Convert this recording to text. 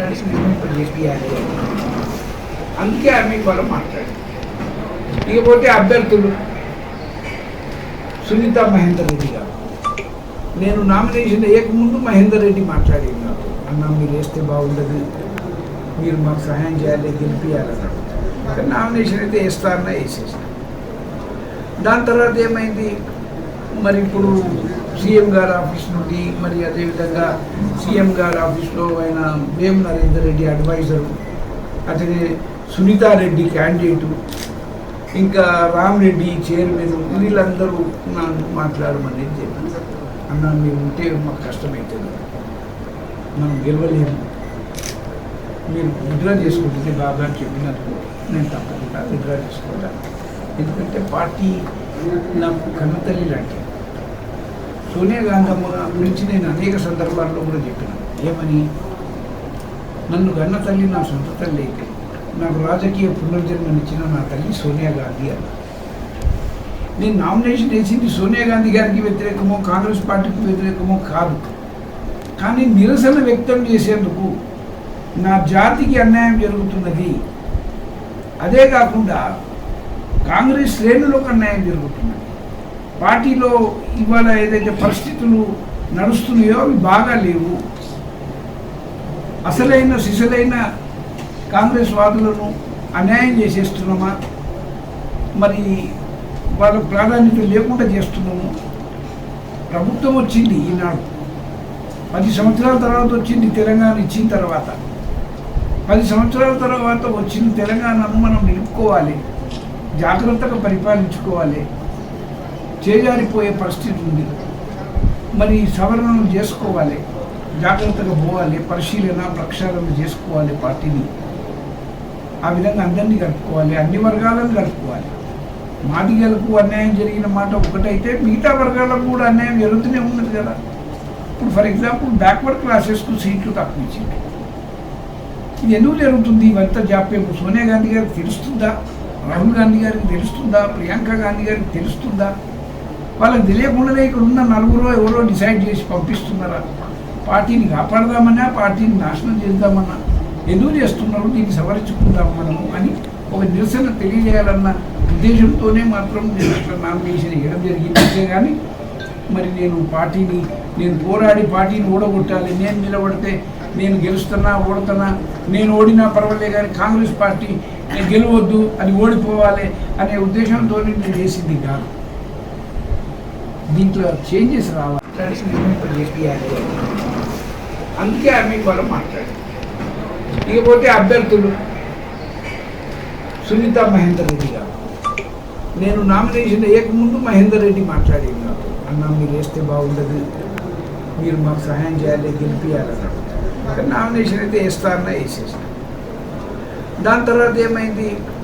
మాట్లాడి చేపియాలి అందుకే ఆమె వాళ్ళు మాట్లాడారు ఇకపోతే అభ్యర్థులు సునీత మహేందర్ రెడ్డి గారు. నేను నామినేషన్ వేయకముందు మహేందర్ రెడ్డి మాట్లాడింది నాకు అన్న మీరు వేస్తే బాగుండదు. మీరు మాకు సహాయం చేయాలి గెలిపియాలన్నాడు నామినేషన్ అయితే వేస్తారన్నా వేసేసాను దాని తర్వాత ఏమైంది? మరి ఇప్పుడు సీఎం గారి ఆఫీస్ నుండి మరి అదేవిధంగా సీఎం గారి ఆఫీస్లో ఆయన వేం నరేందర్ రెడ్డి అడ్వైజరు అతని సునీతారెడ్డి క్యాండిడేటు ఇంకా రామ్ రెడ్డి చైర్మన్ వీళ్ళందరూ నన్ను మాట్లాడమని చెప్పాను అన్న మీరు ఉంటే మాకు కష్టమవుతుంది మనం గెలవలేము. మీరు విడ్రా చేసుకుంటుంది బాగా అని చెప్పినందుకు నేను తప్పకుండా విడ్రా చేసుకుంటాను ఎందుకంటే పార్టీ నాకు కన్నతల్లి లాంటిది. సోనియా గాంధీ గురించి నేను అనేక సందర్భాల్లో కూడా చెప్పినాను ఏమని? నన్ను గన్న తల్లి నా సొంత తల్లి అయితే నాకు రాజకీయ పునర్జన్మనిచ్చిన నా తల్లి సోనియా గాంధీ అని నేను నామినేషన్ వేసింది సోనియా గాంధీ గారికి వ్యతిరేకమో కాంగ్రెస్ పార్టీకి వ్యతిరేకమో కాదు. కానీ నిరసన వ్యక్తం చేసేందుకు నా జాతికి అన్యాయం జరుగుతున్నది. అదే కాకుండా కాంగ్రెస్ శ్రేణులకు అన్యాయం జరుగుతున్నది. పార్టీలో ఇవాళ ఏదైతే పరిస్థితులు నడుస్తున్నాయో అవి బాగా లేవు. అసలైన సిసలైన కాంగ్రెస్ వాదులను అన్యాయం చేసేస్తున్నామా? మరి వాళ్ళకు ప్రాధాన్యత లేకుండా చేస్తున్నాము. ప్రభుత్వం వచ్చింది ఈనాడు. పది సంవత్సరాల తర్వాత వచ్చింది తెలంగాణ ఇచ్చిన తర్వాత. పది సంవత్సరాల తర్వాత వచ్చిన తెలంగాణను మనం నిలుపుకోవాలి. జాగ్రత్తగా పరిపాలించుకోవాలి. చేజారిపోయే పరిస్థితి ఉంది. మరి సవరణలు చేసుకోవాలి. జాగ్రత్తగా పోవాలి. పరిశీలన ప్రక్షాళన చేసుకోవాలి పార్టీని. ఆ విధంగా అందరినీ కలుపుకోవాలి. అన్ని వర్గాలను కలుపుకోవాలి. మాదిగలకు అన్యాయం జరిగిన మాట ఒకటైతే మిగతా వర్గాలకు కూడా అన్యాయం జరుగుతూనే ఉన్నది కదా. ఇప్పుడు ఫర్ ఎగ్జాంపుల్ బ్యాక్వర్డ్ క్లాసెస్కు సీట్లు తక్కువ ఇచ్చింది. ఇది ఎందుకు జరుగుతుంది? ఇవంతా జాప్యం సోనియా గాంధీ గారికి తెలుస్తుందా? రాహుల్ గాంధీ గారికి తెలుస్తుందా? ప్రియాంక గాంధీ గారికి తెలుస్తుందా? వాళ్ళకి తెలియకుండానే ఇక్కడ ఉన్న నలుగురు ఎవరో డిసైడ్ చేసి పంపిస్తున్నారా? పార్టీని కాపాడదామన్నా పార్టీని నాశనం చేద్దామన్నా ఎందుకు చేస్తున్నారు దీన్ని సవరించుకుందాం మనము అని ఒక నిరసన తెలియజేయాలన్న ఉద్దేశంతోనే మాత్రం నేను అట్లా నామినేషన్ ఇవ్వడం జరిగింది. కానీ మరి నేను పార్టీని నేను పోరాడి పార్టీని ఓడగొట్టాలి నేను నిలబడితే నేను గెలుస్తున్నా ఓడుతున్నా నేను ఓడినా పర్వాలే కానీ కాంగ్రెస్ పార్టీ నేను గెలవద్దు అది ఓడిపోవాలి అనే ఉద్దేశంతో నేను చేసింది కాదు. దీంట్లో చేంజెస్ రావాలి. అందుకే ఆమె వాళ్ళు మాట్లాడారు. ఇకపోతే అభ్యర్థులు సునీత మహేందర్ రెడ్డి గారు. నేను నామినేషన్ వేయకముందు మహేందర్ రెడ్డి మాట్లాడేది నాకు అన్న మీరు వేస్తే బాగుండదు. మీరు మాకు సహాయం చేయాలి గెలిపియాలన్నాడు నామినేషన్ అయితే వేస్తారన్నా వేసేసాను దాని తర్వాత ఏమైంది?